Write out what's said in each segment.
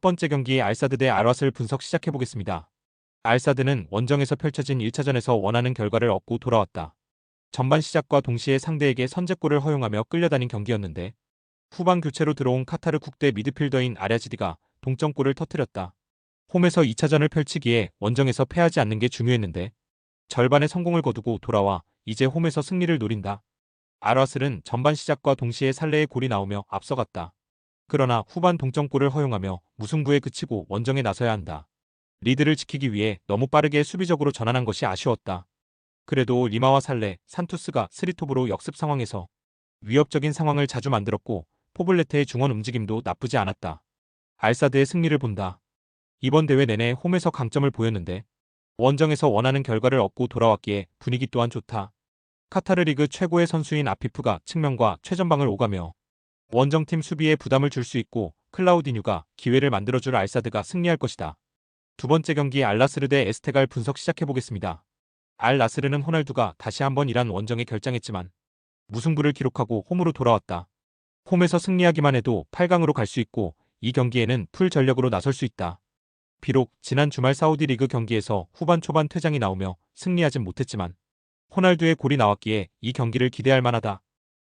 번째 경기 알사드 대 아라스를 분석 시작해보겠습니다. 알사드는 원정에서 펼쳐진 1차전에서 원하는 결과를 얻고 돌아왔다. 전반 시작과 동시에 상대에게 선제골을 허용하며 끌려다닌 경기였는데 후반 교체로 들어온 카타르 국대 미드필더인 아랴지디가 동점골을 터뜨렸다. 홈에서 2차전을 펼치기에 원정에서 패하지 않는 게 중요했는데 절반의 성공을 거두고 돌아와 이제 홈에서 승리를 노린다. 아라슬은 전반 시작과 동시에 살레의 골이 나오며 앞서갔다. 그러나 후반 동점골을 허용하며 무승부에 그치고 원정에 나서야 한다. 리드를 지키기 위해 너무 빠르게 수비적으로 전환한 것이 아쉬웠다. 그래도 리마와 살레, 산투스가 스리톱으로 역습 상황에서 위협적인 상황을 자주 만들었고 포블레테의 중원 움직임도 나쁘지 않았다. 알사드의 승리를 본다. 이번 대회 내내 홈에서 강점을 보였는데 원정에서 원하는 결과를 얻고 돌아왔기에 분위기 또한 좋다. 카타르 리그 최고의 선수인 아피프가 측면과 최전방을 오가며 원정팀 수비에 부담을 줄 수 있고 클라우디뉴가 기회를 만들어줄 알사드가 승리할 것이다. 두 번째 경기 알라스르 대 에스테갈 분석 시작해보겠습니다. 알라스르는 호날두가 다시 한번 이란 원정에 결장했지만 무승부를 기록하고 홈으로 돌아왔다. 홈에서 승리하기만 해도 8강으로 갈 수 있고 이 경기에는 풀 전력으로 나설 수 있다. 비록 지난 주말 사우디 리그 경기에서 후반 초반 퇴장이 나오며 승리하진 못했지만 호날두의 골이 나왔기에 이 경기를 기대할 만하다.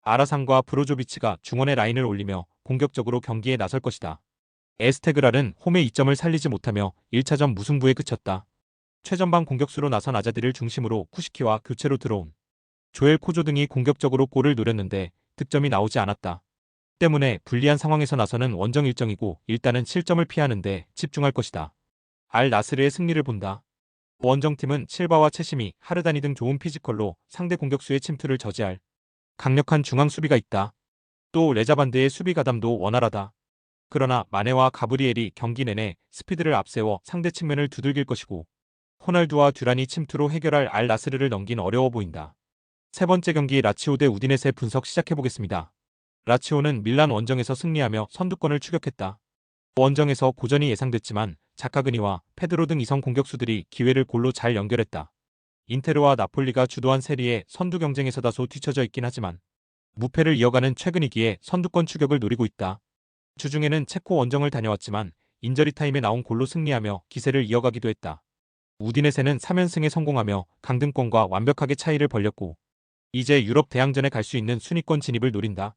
아라상과 브로조비치가 중원의 라인을 올리며 공격적으로 경기에 나설 것이다. 에스테그랄은 홈의 이점을 살리지 못하며 1차전 무승부에 그쳤다. 최전방 공격수로 나선 아자디를 중심으로 쿠시키와 교체로 들어온 조엘 코조 등이 공격적으로 골을 노렸는데 득점이 나오지 않았다. 때문에 불리한 상황에서 나서는 원정 일정이고 일단은 실점을 피하는데 집중할 것이다. 알 나스르의 승리를 본다. 원정팀은 실바와 채심이 하르다니 등 좋은 피지컬로 상대 공격수의 침투를 저지할 강력한 중앙 수비가 있다. 또 레자반드의 수비 가담도 원활하다. 그러나 마네와 가브리엘이 경기 내내 스피드를 앞세워 상대 측면을 두들길 것이고 호날두와 듀란이 침투로 해결할 알 나스르를 넘긴 어려워 보인다. 세 번째 경기 라치오 대 우디넷의 분석 시작해보겠습니다. 라치오는 밀란 원정에서 승리하며 선두권을 추격했다. 원정에서 고전이 예상됐지만 자카그니와 페드로 등 이성 공격수들이 기회를 골로 잘 연결했다. 인테르와 나폴리가 주도한 세리에 선두 경쟁에서 다소 뒤처져 있긴 하지만 무패를 이어가는 최근이기에 선두권 추격을 노리고 있다. 주중에는 체코 원정을 다녀왔지만 인저리 타임에 나온 골로 승리하며 기세를 이어가기도 했다. 우디넷에는 3연승에 성공하며 강등권과 완벽하게 차이를 벌렸고 이제 유럽 대항전에 갈 수 있는 순위권 진입을 노린다.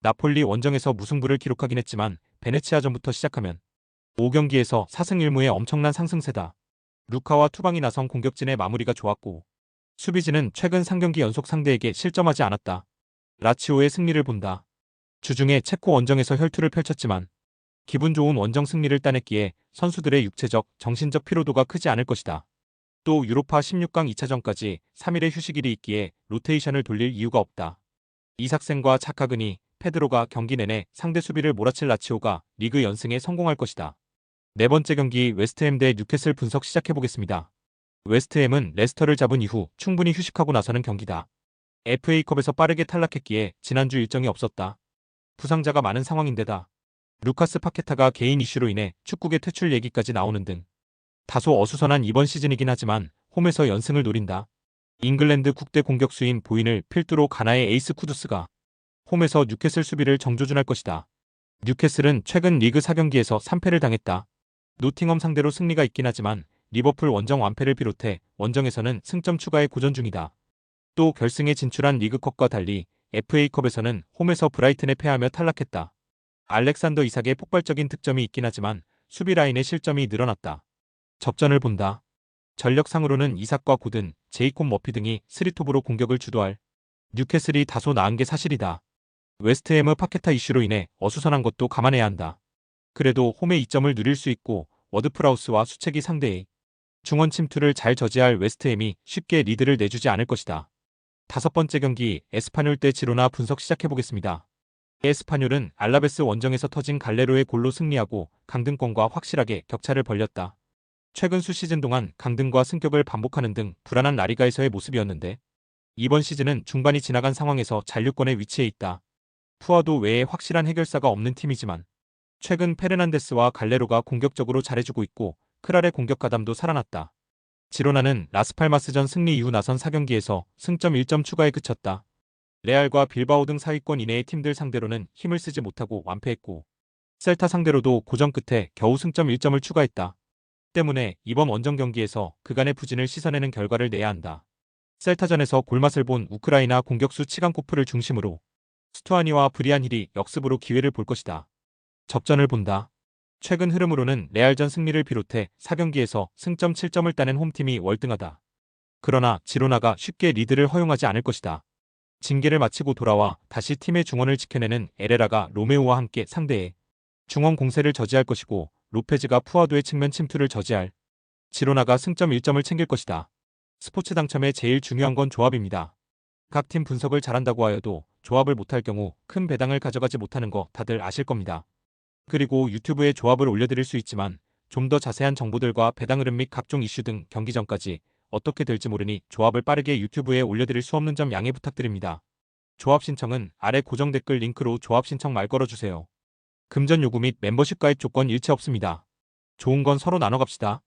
나폴리 원정에서 무승부를 기록하긴 했지만 베네치아전부터 시작하면 5경기에서 4승 1무의 엄청난 상승세다. 루카와 투방이 나선 공격진의 마무리가 좋았고 수비진은 최근 3경기 연속 상대에게 실점하지 않았다. 라치오의 승리를 본다. 주중에 체코 원정에서 혈투를 펼쳤지만 기분 좋은 원정 승리를 따냈기에 선수들의 육체적, 정신적 피로도가 크지 않을 것이다. 또 유로파 16강 2차전까지 3일의 휴식일이 있기에 로테이션을 돌릴 이유가 없다. 이삭센과 차카근이 페드로가 경기 내내 상대 수비를 몰아칠 라치오가 리그 연승에 성공할 것이다. 네 번째 경기 웨스트햄 대 뉴캐슬 분석 시작해보겠습니다. 웨스트햄은 레스터를 잡은 이후 충분히 휴식하고 나서는 경기다. FA컵에서 빠르게 탈락했기에 지난주 일정이 없었다. 부상자가 많은 상황인데다 루카스 파케타가 개인 이슈로 인해 축구계 퇴출 얘기까지 나오는 등 다소 어수선한 이번 시즌이긴 하지만 홈에서 연승을 노린다. 잉글랜드 국대 공격수인 보인을 필두로 가나의 에이스 쿠두스가 홈에서 뉴캐슬 수비를 정조준할 것이다. 뉴캐슬은 최근 리그 4경기에서 3패를 당했다. 노팅엄 상대로 승리가 있긴 하지만 리버풀 원정 완패를 비롯해 원정에서는 승점 추가에 고전 중이다. 또 결승에 진출한 리그컵과 달리 FA컵에서는 홈에서 브라이튼에 패하며 탈락했다. 알렉산더 이삭의 폭발적인 득점이 있긴 하지만 수비 라인의 실점이 늘어났다. 접전을 본다. 전력상으로는 이삭과 고든, 제이콥 머피 등이 스리톱으로 공격을 주도할 뉴캐슬이 다소 나은 게 사실이다. 웨스트햄의 파케타 이슈로 인해 어수선한 것도 감안해야 한다. 그래도 홈의 이점을 누릴 수 있고 워드프라우스와 수책이 상대해 중원 침투를 잘 저지할 웨스트햄이 쉽게 리드를 내주지 않을 것이다. 다섯 번째 경기 에스파뇰 대 지로나 분석 시작해보겠습니다. 에스파뇰은 알라베스 원정에서 터진 갈레로의 골로 승리하고 강등권과 확실하게 격차를 벌렸다. 최근 수 시즌 동안 강등과 승격을 반복하는 등 불안한 라리가에서의 모습이었는데 이번 시즌은 중반이 지나간 상황에서 잔류권에 위치해 있다. 푸아도 외에 확실한 해결사가 없는 팀이지만 최근 페르난데스와 갈레로가 공격적으로 잘해주고 있고 크랄의 공격 가담도 살아났다. 지로나는 라스팔마스전 승리 이후 나선 4경기에서 승점 1점 추가에 그쳤다. 레알과 빌바오 등 사위권 이내의 팀들 상대로는 힘을 쓰지 못하고 완패했고 셀타 상대로도 고전 끝에 겨우 승점 1점을 추가했다. 때문에 이번 원정 경기에서 그간의 부진을 씻어내는 결과를 내야 한다. 셀타전에서 골맛을 본 우크라이나 공격수 치간코프를 중심으로 스투아니와 브리안 힐이 역습으로 기회를 볼 것이다. 접전을 본다. 최근 흐름으로는 레알전 승리를 비롯해 4경기에서 승점 7점을 따낸 홈팀이 월등하다. 그러나 지로나가 쉽게 리드를 허용하지 않을 것이다. 징계를 마치고 돌아와 다시 팀의 중원을 지켜내는 에레라가 로메오와 함께 상대해 중원 공세를 저지할 것이고 로페즈가 푸아도의 측면 침투를 저지할 지로나가 승점 1점을 챙길 것이다. 스포츠 당첨의 제일 중요한 건 조합입니다. 각 팀 분석을 잘한다고 하여도 조합을 못할 경우 큰 배당을 가져가지 못하는 거 다들 아실 겁니다. 그리고 유튜브에 조합을 올려드릴 수 있지만 좀 더 자세한 정보들과 배당 흐름 및 각종 이슈 등 경기 전까지 어떻게 될지 모르니 조합을 빠르게 유튜브에 올려드릴 수 없는 점 양해 부탁드립니다. 조합 신청은 아래 고정 댓글 링크로 조합 신청 말 걸어주세요. 금전 요구 및 멤버십 가입 조건 일체 없습니다. 좋은 건 서로 나눠 갑시다.